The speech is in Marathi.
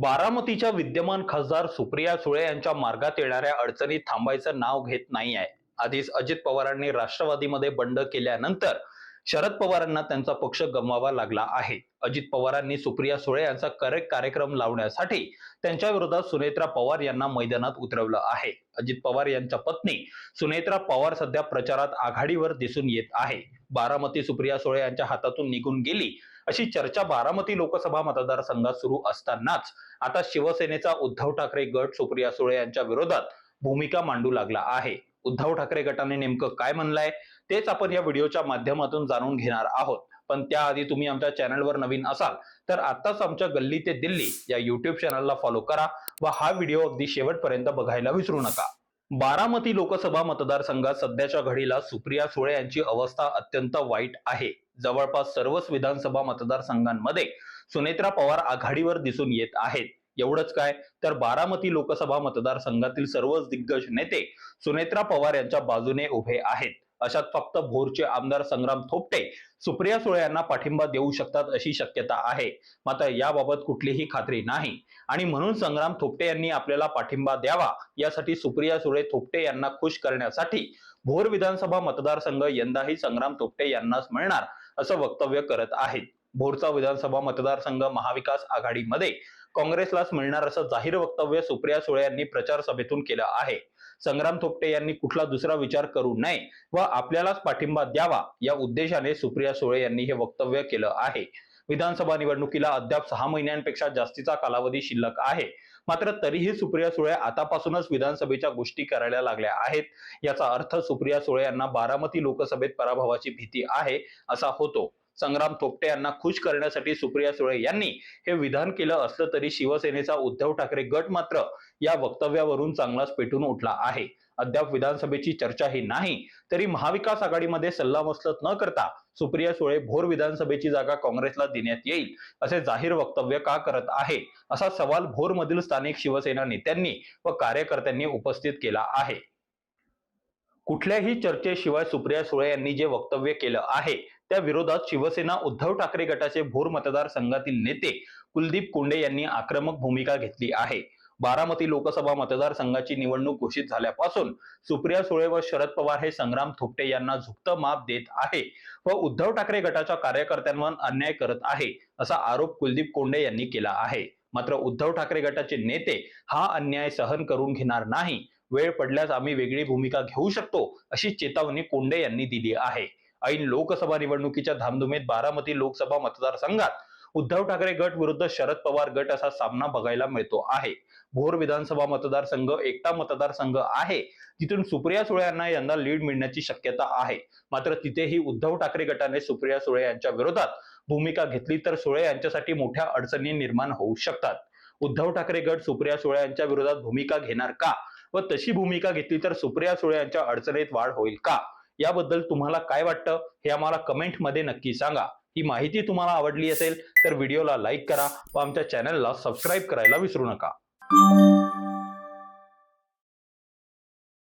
बारामतीच्या विद्यमान खासदार सुप्रिया सुळे यांच्या मार्गात येणाऱ्या अडचणी थांबायचं नाव घेत नाही आहे आधीच अजित पवारांनी राष्ट्रवादीमध्ये बंड केल्यानंतर शरद पवारांना त्यांचा पक्ष गमवावा लागला आहे. अजित पवारांनी सुप्रिया सुळे यांचा करेक्ट कार्यक्रम लावण्यासाठी त्यांच्या विरोधात सुनेत्रा पवार यांना मैदानात उतरवलं आहे. अजित पवार यांच्या पत्नी सुनेत्रा पवार सध्या प्रचारात आघाडीवर दिसून येत आहे. बारामती सुप्रिया सुळे यांच्या हातातून निघून गेली अशी चर्चा बारामती लोकसभा मतदारसंघात सुरू असतानाच आता शिवसेनेचा उद्धव ठाकरे गट सुप्रिया सुळे यांच्या विरोधात भूमिका मांडू लागला आहे. उद्धव ठाकरे गटाने नेमकं काय म्हणलंय तेच आपण या व्हिडिओच्या माध्यमातून जाणून घेणार आहोत. पण त्याआधी तुम्ही आमच्या चॅनलवर नवीन असाल तर आताच आमच्या गल्ली ते दिल्ली या युट्यूब चॅनलला फॉलो करा व हा व्हिडिओ अगदी शेवटपर्यंत बघायला विसरू नका. बारामती लोकसभा मतदारसंघात सध्याच्या घडीला सुप्रिया सुळे यांची अवस्था अत्यंत वाईट आहे. जवळपास सर्वच विधानसभा मतदारसंघांमध्ये सुनेत्रा पवार आघाडीवर दिसून येत आहेत. एवढंच काय? तर बारामती लोकसभा मतदारसंघातील सर्वच दिग्गज नेते सुनेत्रा पवार यांच्या बाजूने उभे आहेत. अशात फक्त भोरचे आमदार संग्राम थोपटे सुप्रिया सुळे यांना पाठिंबा देऊ शकतात अशी शक्यता आहे. मात्र याबाबत कुठलीही खात्री नाही. आणि म्हणून संग्राम थोपटे यांनी आपल्याला पाठिंबा द्यावा यासाठी सुप्रिया सुळे थोपटे यांना खुश करण्यासाठी भोर विधानसभा मतदारसंघ यंदाही संग्राम थोपटे यांनाच मिळणार असं वक्तव्य करत आहेत. भोरचा विधानसभा मतदारसंघ महाविकास आघाडीमध्ये काँग्रेसलाच मिळणार असं जाहीर वक्तव्य सुप्रिया सुळे यांनी प्रचार सभेतून केलं आहे. संग्राम थोपटे यांनी कुठला दुसरा विचार करू नये व आपल्यालाच पाठिंबा द्यावा या उद्देशाने सुप्रिया सुळे यांनी हे वक्तव्य केलं आहे. विधानसभा निवडणुकीला अद्याप सहा महिन्यांपेक्षा जास्तीचा कालावधी शिल्लक आहे. मात्र तरीही सुप्रिया सुळे आतापासूनच विधानसभेच्या गोष्टी करायला लागल्या आहेत. याचा अर्थ सुप्रिया सुळे यांना बारामती लोकसभेत पराभवाची भीती आहे असा होतो. संग्राम थोपटे यांना खुश करण्यासाठी सुप्रिया सुळे यांनी हे विधान केलं असलं तरी शिवसेनेचा उद्धव ठाकरे गट मात्र या वक्तव्यावरून चांगलाच पेटून उठला आहे. अद्याप विधानसभेची चर्चाही नाही तरी महाविकास आघाडीमध्ये सल्लामसलत न करता सुप्रिया सुळे भोर विधानसभेची जागा काँग्रेसला देण्यात येईल असे जाहीर वक्तव्य का करत आहे? असा सवाल भोरमधील स्थानिक शिवसेना नेत्यांनी व कार्यकर्त्यांनी उपस्थित केला आहे. कुठल्याही चर्चेशिवाय सुप्रिया सुळे यांनी जे वक्तव्य केलं आहे त्या विरोधात शिवसेना उद्धव ठाकरे गटाचे भोर मतदारसंघातील नेते कुलदीप कोंडे यांनी आक्रमक भूमिका घेतली आहे. बारामती लोकसभा मतदारसंघाची निवडणूक घोषित झाल्यापासून सुप्रिया सुळे व शरद पवार हे संग्राम थोपटे यांना झुकतं माप देत आहे व उद्धव ठाकरे गटाच्या कार्यकर्त्यांवर अन्याय करत आहे असा आरोप कुलदीप कोंडे यांनी केला आहे. मात्र उद्धव ठाकरे गटाचे नेते हा अन्याय सहन करून घेणार नाही. वेळ पडल्यास आम्ही वेगळी भूमिका घेऊ शकतो अशी चेतावणी कोंडे यांनी दिली आहे. ऐन लोकसभा निवडणुकीच्या धामधुमीत बारामती लोकसभा मतदारसंघात उद्धव ठाकरे गट विरुद्ध शरद पवार गट असा सामना बघायला मिळतो आहे. भोर विधानसभा मतदारसंघ एकटा मतदारसंघ आहे. तिथून सुप्रिया सुळे यांना यंदा लीड मिळण्याची शक्यता आहे. मात्र तिथेही उद्धव ठाकरे गटाने सुप्रिया सुळे यांच्या विरोधात भूमिका घेतली तर सुळे यांच्यासाठी मोठ्या अडचणी निर्माण होऊ शकतात. उद्धव ठाकरे गट सुप्रिया सुळे यांच्या विरोधात भूमिका घेणार का? व तशी भूमिका घेतली तर सुप्रिया सुळे यांच्या अडचणीत वाढ होईल का? याबद्दल तुम्हाला काय वाटतं हे आम्हाला कमेंटमध्ये नक्की सांगा. ही माहिती तुम्हाला आवडली असेल तर व्हिडिओला लाईक करा व आमच्या चॅनलला सबस्क्राईब करायला विसरू नका.